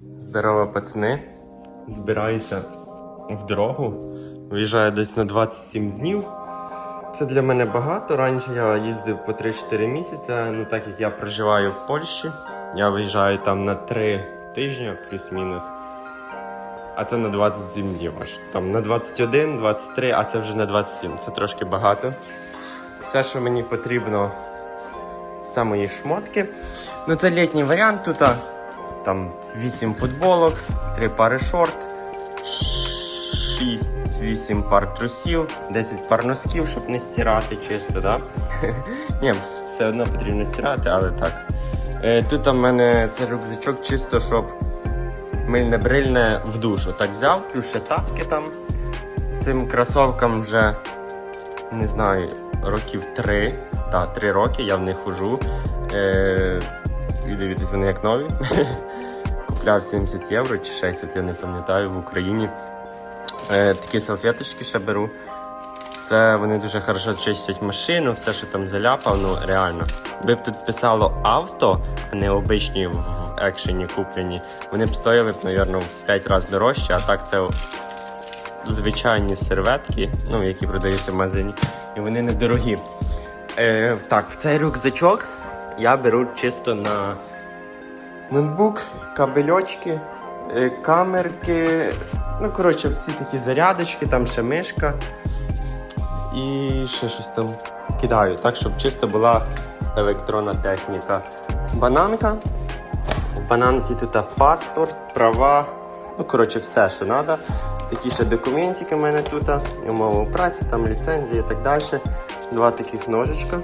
Здорово, пацани. Збираюся в дорогу. Виїжджаю десь на 27 днів. Це для мене багато. Раніше я їздив по 3-4 місяці. Ну так як я проживаю в Польщі, я виїжджаю там на 3 тижні, плюс-мінус. А це на 27 днів аж. Там на 21, 23, а це вже на 27. Це трошки багато. Все, що мені потрібно, це мої шмотки. Ну, це літній варіант тут. Там 8 футболок, 3 пари шорт, 6-8 пар трусів, 10 пар носків, щоб не стирати чисто, да? Ні, все одно потрібно стирати, але так. Е, Тут у мене це рюкзачок чисто, щоб мильне брильне в душу. Так взяв, плюс ще тапки там. Цим кросовкам вже не знаю, років три. Так, три роки я в них хожу. Е, і дивіться, вони як нові. Купляв 70 євро чи 60, я не пам'ятаю, в Україні. Е, такі салфеточки ще беру. Це вони дуже хорошо чистять машину, все, що там заляпав, ну реально. Би б тут писало авто, а не обичні в екшені куплені. Вони б стояли б, мабуть, в 5 разів дорожче, а так це звичайні серветки, ну, які продаються в магазині, і вони недорогі. Е, так, в цей рюкзачок я беру чисто на ноутбук, кабельочки, е, камерки. Ну, коротше, всі такі зарядочки, там ще мишка. І ще щось там кидаю, так, щоб чисто була електронна техніка. Бананка. В бананці тут паспорт, права. Ну, коротше, все, що треба. Такі ще документики в мене тут, умови праці, там ліцензії і так далі. Два таких ножичка.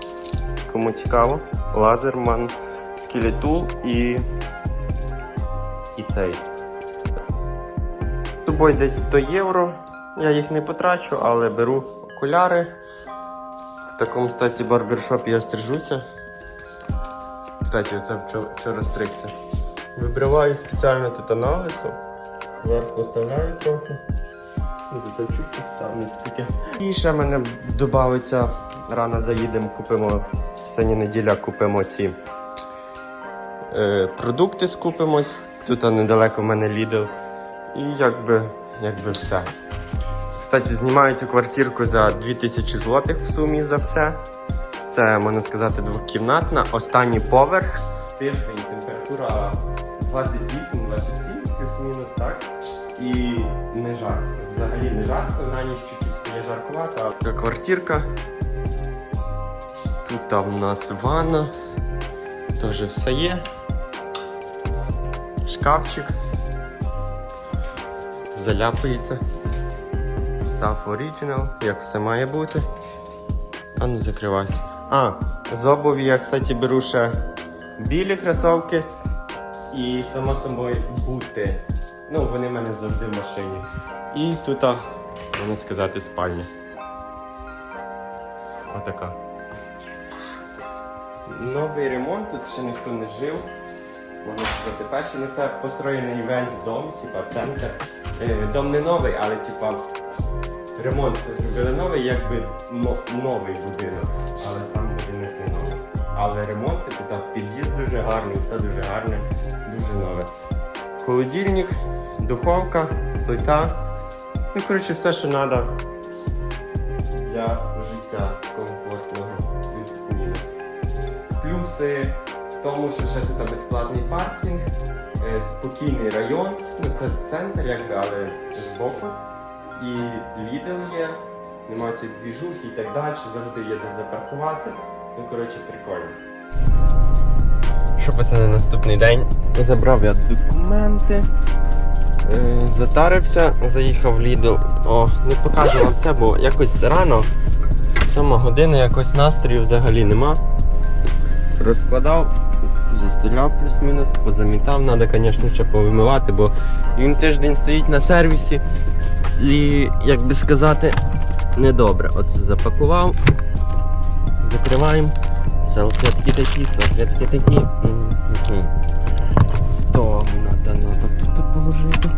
Кому цікаво. Лазерман, скелетул і. І цей. З десь 100 євро. Я їх не потрачу, але беру окуляри. В такому статі барбершопі я стрижуся. Кстати, оце вчора, стригся. Вибриваю спеціально на. Зверху вставляю трохи. Таке. І ще мене додається, рано заїдемо, купимо сьогодні неділя купимо ці е, продукти скупимось. Тут недалеко в мене Lidl. І якби, якби все. Кстати, знімаю цю квартирку за 2000 злотих в сумі за все. Це, можна сказати, двокімнатна. Останній поверх. Тиждень температура 28-27 плюс-мінус, так? І не жарко. Взагалі не жарко, на ніч чуть-чуть стає жаркувато. Така квартирка. Тут там в нас ванна. Теж все є. Шкафчик. Заляпується. Став Original, як все має бути. А ну закривайся. А, з обуві я, кстати, беру ще білі кросовки і, само собою, бути. Ну, вони в мене завжди в машині. І тут, можна сказати, спальня. Отака. Новий ремонт, тут ще ніхто не жив. Можна сказати, перший на це построєний весь дом, типа центр. Е, Дом не новий, але типа ремонт це зробили новий, якби новий будинок, але сам будинок не новий. Але ремонт, типу, під'їзд дуже гарний, все дуже гарне, дуже нове. Холодильник, духовка, плита. Ну, коротше, все, що треба для життя комфортного. Плюс-мінус. Плюси в тому, що ще тут безплатний паркінг, е, спокійний район, ну це центр, якби, але збоку. І Lidl є, немає цієї двіжухи і так далі, завжди є де запаркувати. Ну, коротше, прикольно. Що пацани, наступний день забрав я документи, е, затарився, заїхав в Lidl. О, не покажу вам це, бо якось рано, 7 година, якось настрою взагалі нема. Розкладав, застеляв плюс-мінус, позамітав, треба, звісно, ще повимивати, бо він тиждень стоїть на сервісі. І, як би сказати, недобре. Оце запакував, закриваємо. Салфетки такі, салфетки такі. То треба тут положити.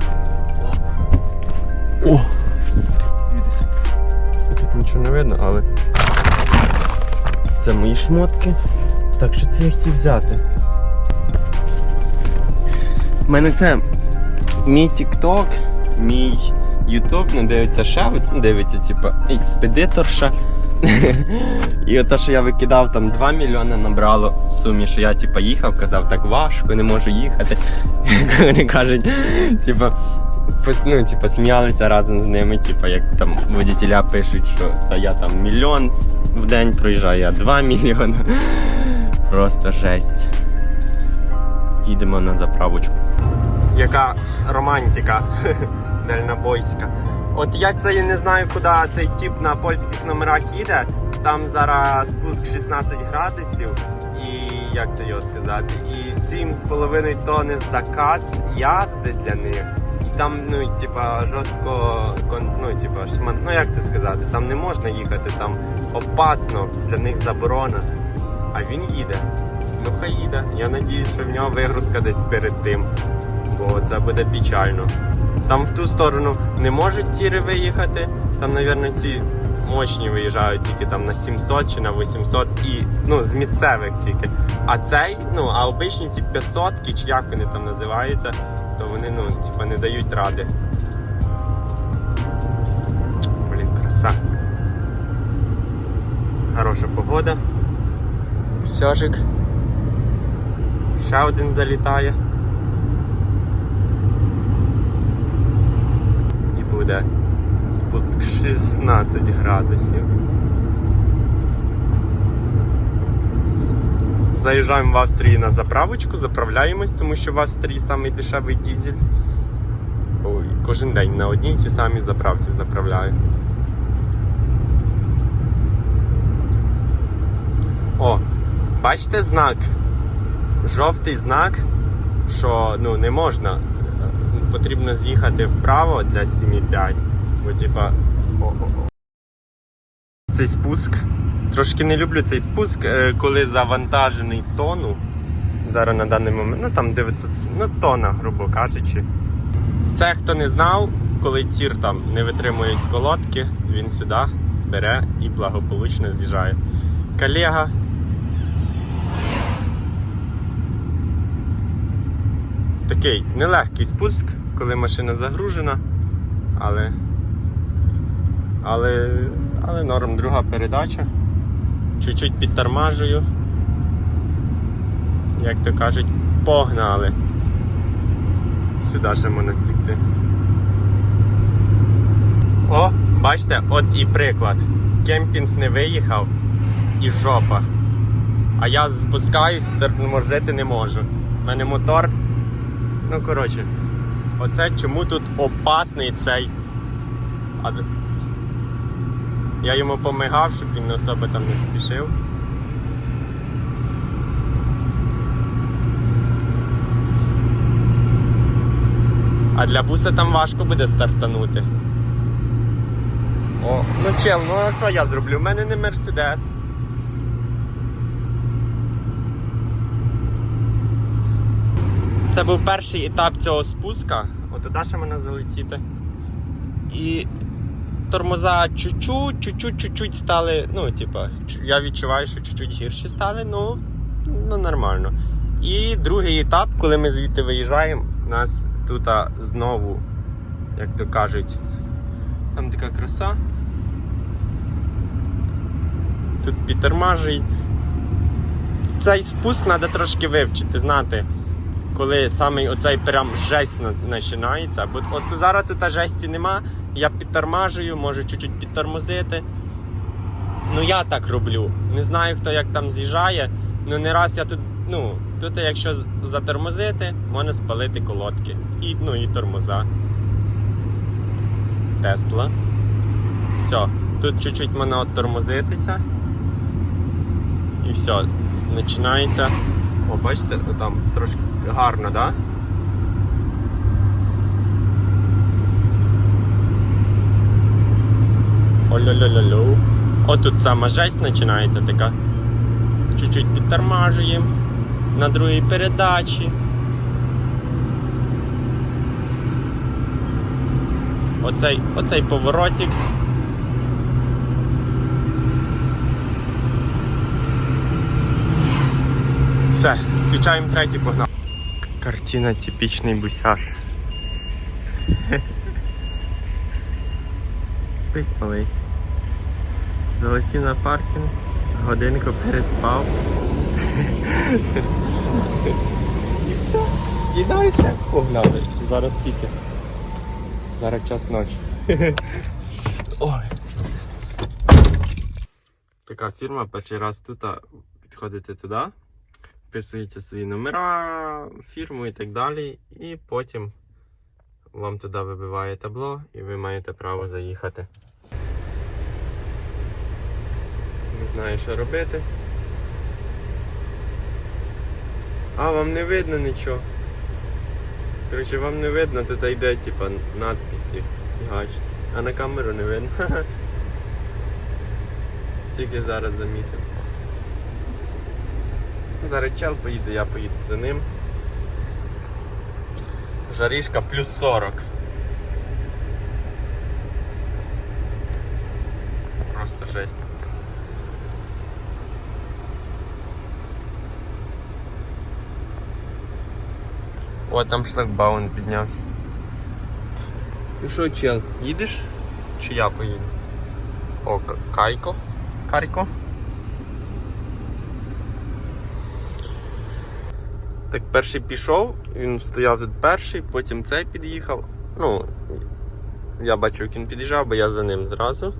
О! Тут нічого не видно, але це мої шмотки. Так що це я хотів взяти. У мене це мій TikTok, мій YouTube, ну дивиться ще, дивиться, типа, експедиторша. І ото, що я викидав там 2 мільйони набрало в сумі, що я типа їхав, казав, так важко, не можу їхати. Вони кажуть, пос- ну, типа, сміялися разом з ними, типа, як там водітеля пишуть, що я там мільйон в день проїжджаю, я 2 мільйони. Просто жесть. Їдемо на заправочку. Яка романтика дальнобойська. От я це і не знаю, куди цей тип на польських номерах їде. Там зараз спуск 16 градусів, і як це його сказати, і 7,5 тонни заказ язди для них. І там, ну, типа, жорстко, ну, типа, шман, ну як це сказати, там не можна їхати, там опасно, для них заборона. А він їде. Ну хай їде. Я надіюсь, що в нього вигрузка десь перед тим, бо це буде печально. Там в ту сторону не можуть тіри виїхати. Там, мабуть, ці мощні виїжджають тільки там на 700 чи на 800 і ну, з місцевих тільки. А цей, ну, а обичні ці 500 чи як вони там називаються, то вони ну, типа, не дають ради. Блін, краса. Хороша погода. Сьожик. Ще один залітає. І буде спуск 16 градусів. Заїжджаємо в Австрії на заправочку, заправляємось, тому що в Австрії самий дешевий дізель. Ой, кожен день на одній ті самі заправці заправляю. О, бачите знак? Жовтий знак, що ну, не можна. Потрібно з'їхати вправо для 7,5. Бо типа. Цей спуск. Трошки не люблю цей спуск, е, коли завантажений тону. Зараз на даний момент, ну там 900, ну тона, грубо кажучи. Це хто не знав, коли тір там не витримують колодки, він сюди бере і благополучно з'їжджає. Колега такий нелегкий спуск, коли машина загружена, але. Але. Але норм, друга передача. Чуть-чуть підтормажую. Як то кажуть, погнали. Сюди ще можна тікти. О, бачите, от і приклад. Кемпінг не виїхав і жопа. А я спускаюсь, тормозити не можу. У мене мотор. Ну, коротше, оце чому тут опасний цей. А... Я йому помигав, щоб він особо там не спішив. А для буса там важко буде стартанути. О, ну чел, ну а що я зроблю? У мене не Мерседес. Це був перший етап цього спуска. От туди ще мене залетіти. І тормоза чуть-чуть, чуть-чуть, чуть-чуть стали. Ну, типа, я відчуваю, що чуть-чуть гірші стали, ну, ну нормально. І другий етап, коли ми звідти виїжджаємо, у нас тут знову, як то кажуть, там така краса. Тут підтормажують. Цей спуск треба трошки вивчити, знати, коли саме оцей прям жесть починається. Бо от зараз тут жесті нема, я підтормажую, можу чуть-чуть підтормозити. Ну я так роблю. Не знаю, хто як там з'їжджає. Ну не раз я тут, ну, тут якщо затормозити, можна спалити колодки. І, ну, і тормоза. Тесла. Все. Тут чуть-чуть можна оттормозитися. І все. Починається. О, бачите, там трошки гарно? Да? Олю-лю-лю-лю. От тут сама жесть починається така. Чуть-чуть підтормажуємо на другій передачі. Оцей, оцей поворотик. Все, включаємо третій погнав. Картина типічний бусяж. Спить малий. Залетів на паркінг, годинку переспав. І все. І далі погнали. Зараз скільки? Зараз час ночі. Ой. Така фірма, перший раз тут а, підходите туди, вписуєте свої номера, фірму і так далі, і потім вам туди вибиває табло і ви маєте право заїхати. Не знаю, що робити. А, вам не видно нічого. Коротше, вам не видно, тут йде типа надписи. Фігачить. А на камеру не видно. Тільки зараз замітив. Зараз чел поїде, я поїду за ним. Жарішка плюс 40. Просто жесть. О, там шлагбаун піднявся. Ну що, чел, їдеш? Чи я поїду? О, К- Кайко. Каріко. Так перший пішов, він стояв тут перший, потім цей під'їхав. Ну, я бачу, як він під'їжджав, бо я за ним зразу.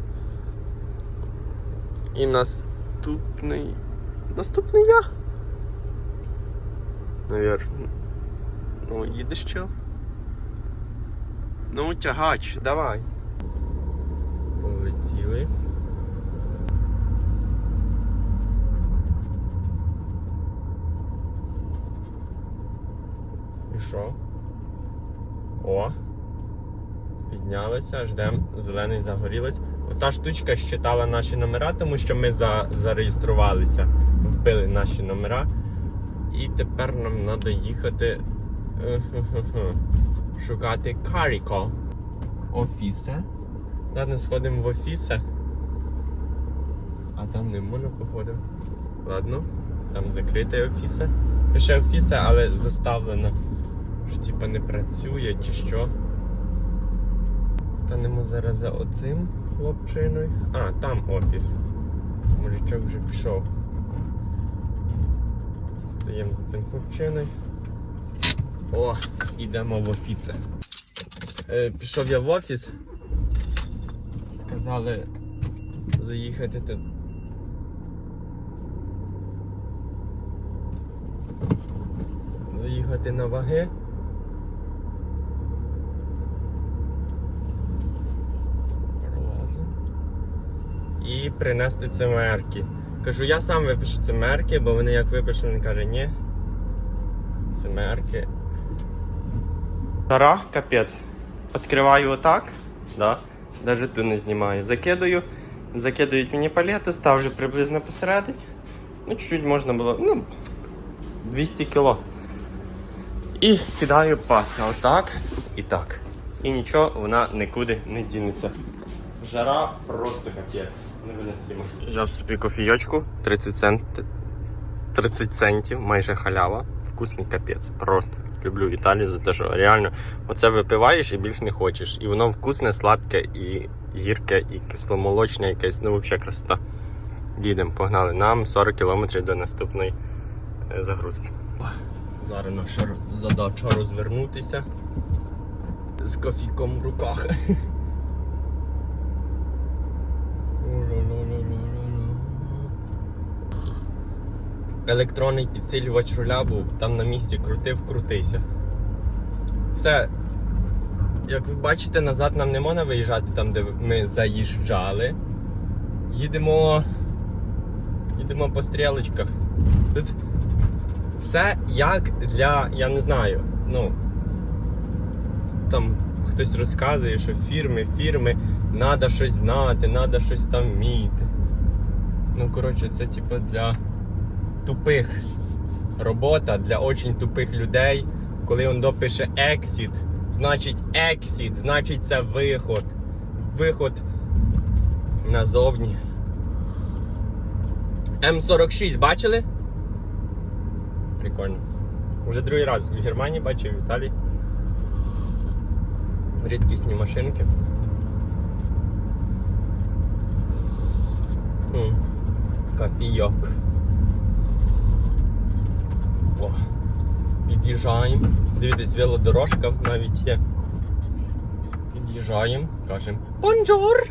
І наступний. Наступний я. Навірно. Ну, їдеш чел? Ну, тягач, давай. Полетіли. Що? О! Піднялися, ждемо, зелений загорілось. Ота штучка щитала наші номера, тому що ми за, зареєструвалися, вбили наші номера. І тепер нам треба їхати шукати Каріко. Офісе. Ладно, сходимо в офісе. А там не можна, походу. Ладно, там закрите офісе. Пише офісе, але заставлено, що типа не працює чи що. Станемо зараз за оцим хлопчиною. А, там офіс. Мужичок вже пішов. Стоїмо за цим хлопчиною. О, йдемо в офіце. Е, пішов я в офіс. Сказали заїхати тут. Заїхати на ваги. Пролазимо. І принести цимерки. Кажу, я сам випишу цимерки, бо вони як випишу, він каже, ні. Цимерки. Тара, капець. Відкриваю отак, да. Даже ту не знімаю. Закидаю, закидають мені палету, ставлю приблизно посередині. Ну, чуть-чуть можна було. Ну, 200 кіло. І кидаю паси отак і так. І нічого, вона нікуди не дінеться. Жара просто капець. Невиносимо. Взяв собі кофійочку 30 цент. 30 центів, майже халява. Вкусний капець. Просто люблю Італію за те, що реально оце випиваєш і більш не хочеш. І воно вкусне, сладке, і гірке, і кисломолочне якесь. Ну, взагалі красота. Їдемо, погнали. Нам 40 кілометрів до наступної е, загрузки. Зараз наша задача розвернутися з кофійком в руках. Електронний підсилювач руля був, там на місці крутив, крутися. Все. Як ви бачите, назад нам не можна виїжджати там, де ми заїжджали. Їдемо. Їдемо по стрілочках. Тут все як для, я не знаю, ну. Там хтось розказує, що фірми, фірми, треба щось знати, треба щось там вміти. Ну, коротше, це типу для тупих робота, для очень тупих людей. Коли він допише exit, значить exit, значить це виход. Виход назовні. М46 бачили? Прикольно. Уже другий раз в Германії бачив, в Італії. рідкісні машинки. Кофійок. О, під'їжджаємо. Дивіться, велодорожка навіть є. Під'їжджаємо, кажемо Бонжур!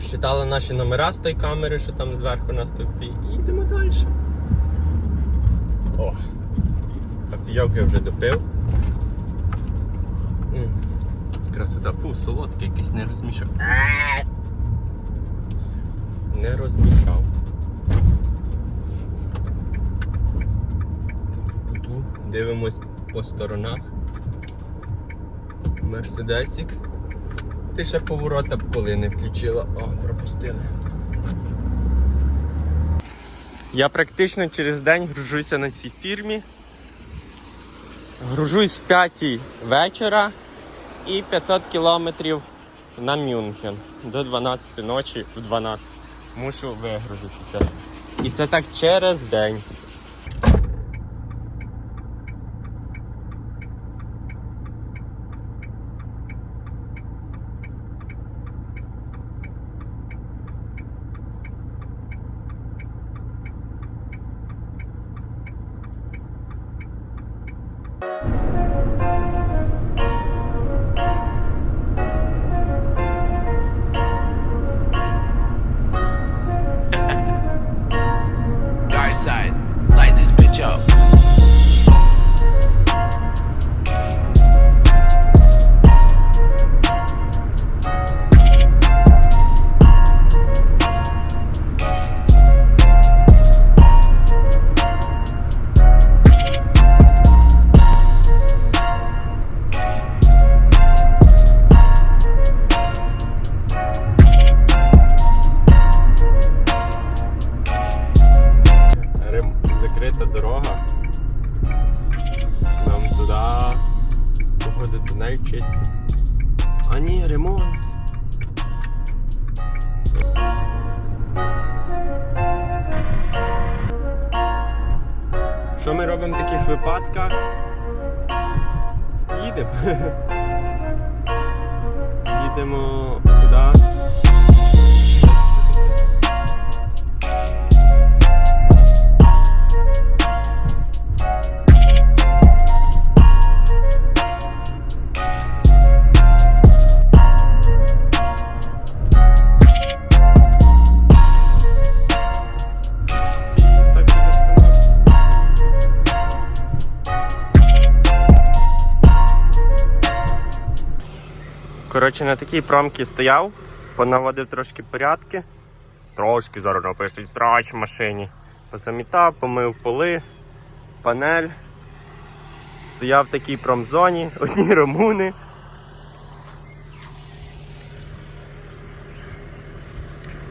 Считали наші номера з тої камери, що там зверху на стовпі, і йдемо далі. О! Кофійок я вже допив. Красота, фу, солодкий якийсь не розмішав. Не розмішав. Дивимось по сторонах. Мерседесик. Ти ще поворота коли не включила. О, пропустили. Я практично через день гружуся на цій фірмі. Гружусь в 5 вечора і 500 кілометрів на Мюнхен до 12 ночі в 12. Мушу вигрузитися. І це так через день. Коротше, на такій промці стояв, понаводив трошки порядки. Трошки зараз напишуть страч в машині. Позамітав, помив поли, панель. Стояв в такій промзоні, одні румуни.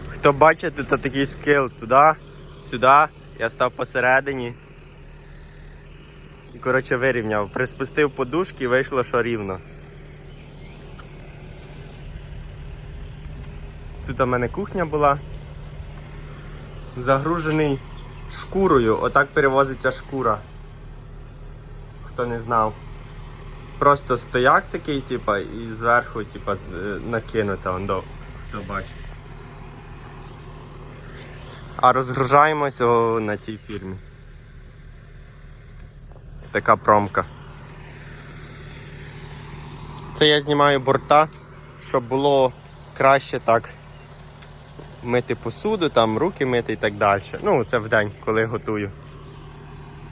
Хто бачите, то такий скил туди, сюди. Я став посередині. І коротше вирівняв. Приспустив подушки і вийшло, що рівно. Тут у мене кухня була. Загружений шкурою. Отак перевозиться шкура. Хто не знав. Просто стояк такий, типа, і зверху, типа, е, накинута ондо. Хто бачить. А розгружаємося на тій фірмі. Така промка. Це я знімаю борта, щоб було краще так мити посуду, там руки мити і так далі. Ну, це в день, коли готую.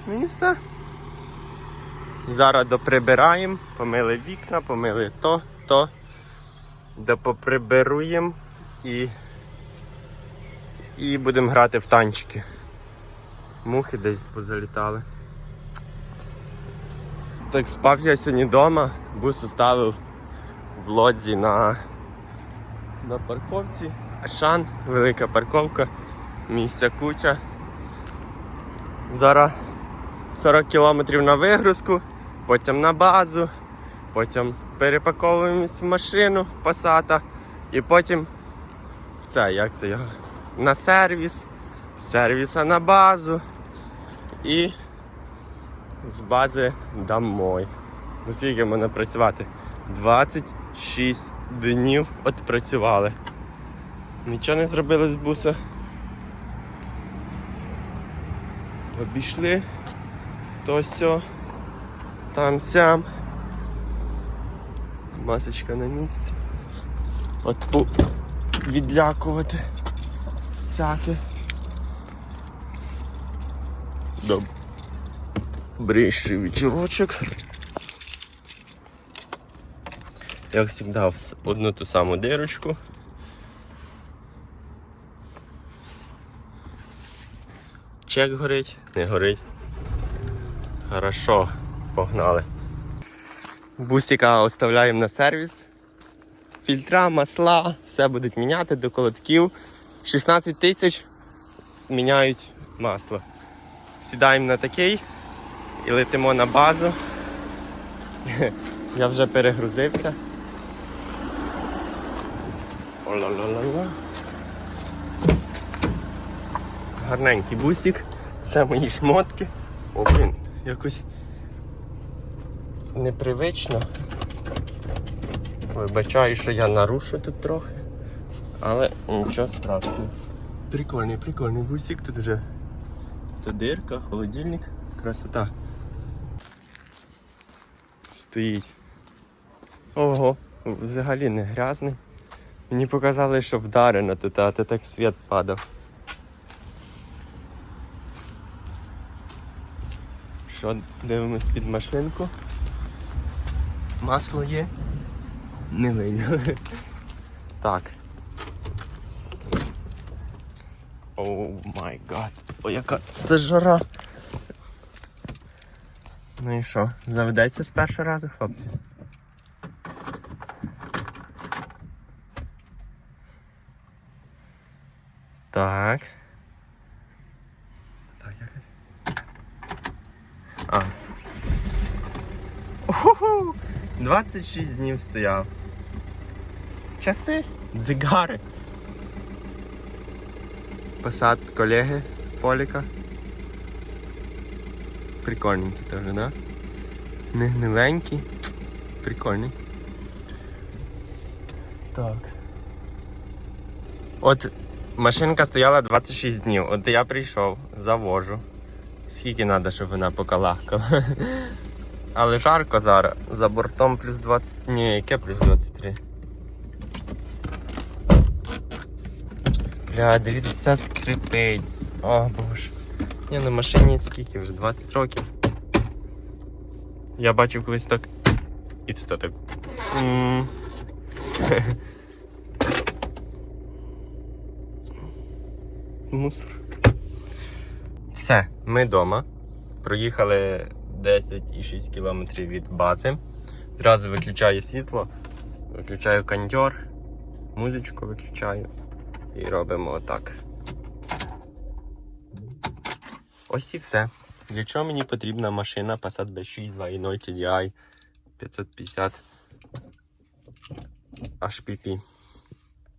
Ну і все. Зараз доприбираємо, помили вікна, помили то, то, допоприберуємо і і будемо грати в танчики. Мухи десь позалітали. Так спав я сьогодні вдома, бус оставив в лодзі на, на парковці. Ашан, велика парковка, місця куча. Зараз 40 кілометрів на вигрузку, потім на базу, потім перепаковуємось в машину пасата і потім в це, як це його? На сервіс, з сервіса на базу і з бази домой. Ну скільки можна працювати? 26 днів відпрацювали. Нічого не зробили з буса. Обійшли то сьо, там сям. Масочка на місці. От відлякувати всяке. Добрейший вечірочок. Як завжди, в одну ту саму дирочку. Чек горить, не горить. Хорошо, погнали. Бусика оставляємо на сервіс. Фільтра, масла, все будуть міняти до колодків. 16 тисяч міняють масло. Сідаємо на такий і летимо на базу. Я вже перегрузився. О-ла-ла-ла-ла. Гарненький бусик. Це мої шмотки. О, блін, якось непривично. Вибачаю, що я нарушу тут трохи. Але нічого страшного. Прикольний, прикольний бусик, тут вже тут дирка, холодильник, красота. Стоїть. Ого, взагалі не грязний. Мені показали, що вдарено тут, а то так світ падав. Що, дивимось під машинку. Масло є. Не видно. Так. О май гад. О, яка це жара. Ну і що, заведеться з першого разу, хлопці? Так, якось. А. Уху! 26 днів стояв. Часи, дзигари. Посад колеги Поліка. Прикольненький теж, да? Не гниленький. Прикольний. Так. От машинка стояла 26 днів. От я прийшов, завожу. Скільки треба, щоб вона покалахкала. Але жарко зараз. За бортом плюс 20. Ні, яке плюс 23. Бля, дивіться, скрипить. О боже. Ні, на машині скільки вже? 20 років. Я бачив колись так. І це так. М. Мусор. Все, ми вдома. Проїхали 10,6 км від бази. Зразу виключаю світло, виключаю кондьор, музичку виключаю і робимо отак. Ось і все. Для чого мені потрібна машина Passat B6 2.0 TDI 550 HPP.